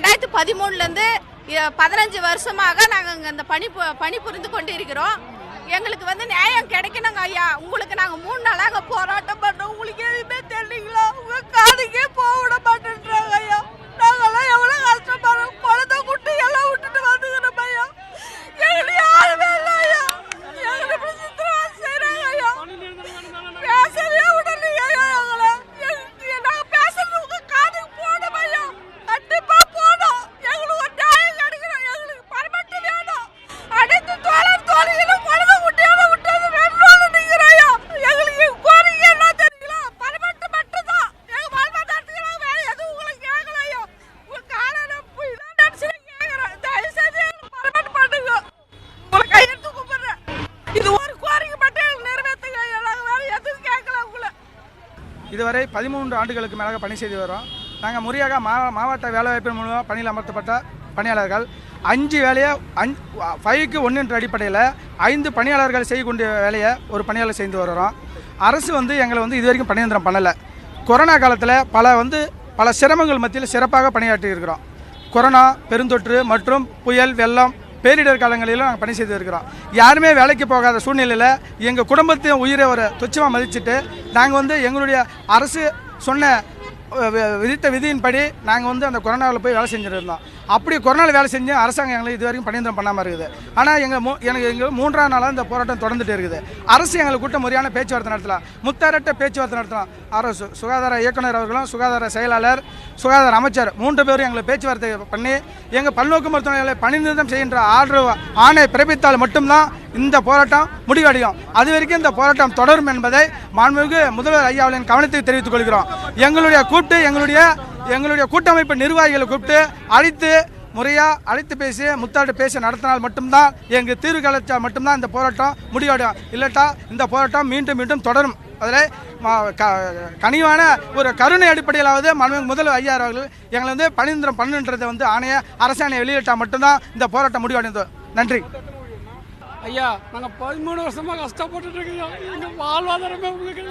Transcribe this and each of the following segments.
பதிமூணுலேருந்து பதினஞ்சு வருஷமாக நாங்கள் இங்கே இந்த பணி பு- பணி புரிந்து கொண்டு இருக்கிறோம் எங்களுக்கு வந்து நியாயம் கிடைக்கணுங்க ஐயா. உங்களுக்கு நாங்கள் மூணு நாளாக போராட்டம் பண்ணுறோம் உங்களுக்கு எதுவுமே தெரியலீங்களா உங்கள் காதுக்கே போகணும். இதுவரை பதிமூன்று ஆண்டுகளுக்கு மேலாக பணி செய்து வரோம். நாங்கள் முறையாக மா மாவட்ட வேலைவாய்ப்பின் மூலமாக பணியில் அமர்த்தப்பட்ட பணியாளர்கள். அஞ்சு வேலையை அஞ் ஃபைவ்க்கு ஒன்று என்ற அடிப்படையில் ஐந்து பணியாளர்கள் செய்யக்கூடிய வேலையை ஒரு பணியாளர் செய்து வர்றோம். அரசு வந்து எங்களை வந்து இது வரைக்கும் பணியந்திரம் பண்ணலை. கொரோனா காலத்தில் பல வந்து பல சிரமங்கள் மத்தியில் சிறப்பாக பணியாற்றி இருக்கிறோம். கொரோனா பெருந்தொற்று மற்றும் புயல் வெள்ளம் பேரிடர் காலங்களிலும் நாங்கள் பணி செய்து இருக்கிறோம். யாருமே வேலைக்கு போகாத சூழ்நிலையில் எங்கள் குடும்பத்தையும் உயிரை ஒரு துச்சமாக மதிச்சுட்டு நாங்கள் வந்து எங்களுடைய அரசு சொன்ன விதித்த விதியின்படி நாங்கள் வந்து அந்த கொரோனாவில் போய் வேலை செஞ்சுட்டு இருந்தோம். அப்படி கொரோனாவில் வேலை செஞ்சு அரசாங்கம் எங்களை இது வரைக்கும் பணியந்திரம் பண்ணாமல் இருக்குது. ஆனால் எங்கள் மூ எனக்கு எங்கள் மூன்றாம் நாளாக இந்த போராட்டம் தொடர்ந்துட்டு இருக்குது. அரசு எங்களை கூட்ட முறையான பேச்சுவார்த்தை நடத்தலாம். முத்தாரட்ட பேச்சுவார்த்தை நடத்தலாம். அரசு சுகாதார இயக்குனர் அவர்களும் சுகாதார செயலாளர் சுகாதார அமைச்சர் மூன்று பேரும் எங்களை பேச்சுவார்த்தை பண்ணி எங்கள் பல்நோக்கு மருத்துவமனைகளை பணிநிறுத்தம் செய்கின்ற ஆர்டர் ஆணை பிறப்பித்தால் மட்டும்தான் இந்த போராட்டம் முடிவடையும். அது வரைக்கும் இந்த போராட்டம் தொடரும் என்பதை மாண்புமிகு முதல்வர் ஐயா கவனத்தை தெரிவித்துக் கொள்கிறோம். எங்களுடைய கூட்டு எங்களுடைய எங்களுடைய கூட்டமைப்பு நிர்வாகிகளை கூப்பிட்டு அழைத்து முறையாக அழைத்து பேசி முத்தாட்டு பேசி நடத்தினால் மட்டும்தான் எங்கள் தீர்வு கிடைச்சா மட்டும்தான் இந்த போராட்டம் முடிவடையும் இல்லட்டா இந்த போராட்டம் மீண்டும் மீண்டும் தொடரும். அதில் க- கனிவான ஒரு கருணை அடிப்படையிலாவது மனு முதல் ஐயா அவர்கள் எங்களை வந்து பணிந்திரம் பண்ணுன்றதை வந்து ஆணைய அரசாணையை வெளியிட்டால் மட்டும்தான் இந்த போராட்டம் முடிவடைந்தது. நன்றி. ஐயா நாங்கள் பதிமூணு வருஷமாக கஷ்டப்பட்டு இருக்கோம். எங்கள் வாழ்வாதாரமே உங்களுக்கு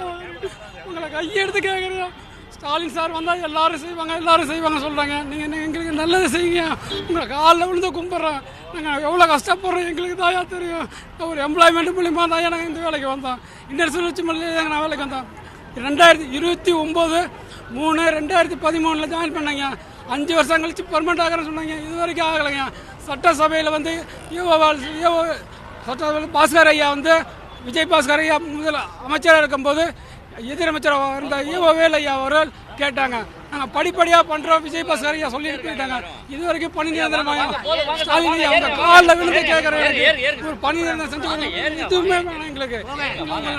உங்களை கையெடுத்து கேட்குறோம் ஸ்டாலின் சார் வந்தால் எல்லாரும் செய்வாங்க எல்லாரும் செய்வாங்க சொல்கிறாங்க நீங்கள் எங்களுக்கு நல்லது செய்யுங்க. உங்களை காலில் விழுந்து கும்பிட்றோம் நாங்கள் எவ்வளோ கஷ்டப்படுறோம் எங்களுக்கு தாயா தெரியும். ஒரு எம்ப்ளாய்மெண்ட் மூலியமாக தாயா நாங்கள் இந்த வேலைக்கு வந்தோம் இண்டஸ்ட்ரியல் வச்சு மல்லியில் நான் வேலைக்கு வந்தோம் ரெண்டாயிரத்தி இருபத்தி ஒம்பது மூணு ரெண்டாயிரத்தி பதிமூணில் ஜாயின் பண்ணாங்க. அஞ்சு வருஷம் கழிச்சு பர்மனெண்ட் ஆகிறேன்னு சொன்னாங்க. இது வரைக்கும் ஆகலைங்க. சட்டசபையில் வந்து யூஓ ஈவோ சட்டசபையில் பாஸ்கர் ஐயா வந்து விஜய் பாஸ்கர் ஐயா முதல் அமைச்சராக இருக்கும்போது எதிரமைச்சராக இருந்த ஈவோ வேலையா அவர்கள் கேட்டாங்க. நாங்கள் படிப்படியாக பண்ணுறோம் விஜய் பாஸ்கர் ஐயா சொல்லிட்டு போயிட்டாங்க. இது வரைக்கும் பணி நிரந்தரம் ஸ்டாலின் ஐயா அவங்க காலில் விழுந்து கேட்குறேன் ஒரு பணி நிரந்தரம் செஞ்சு எதுவுமே எங்களுக்கு.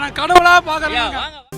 நான் கடவுளாக பார்க்குறேன்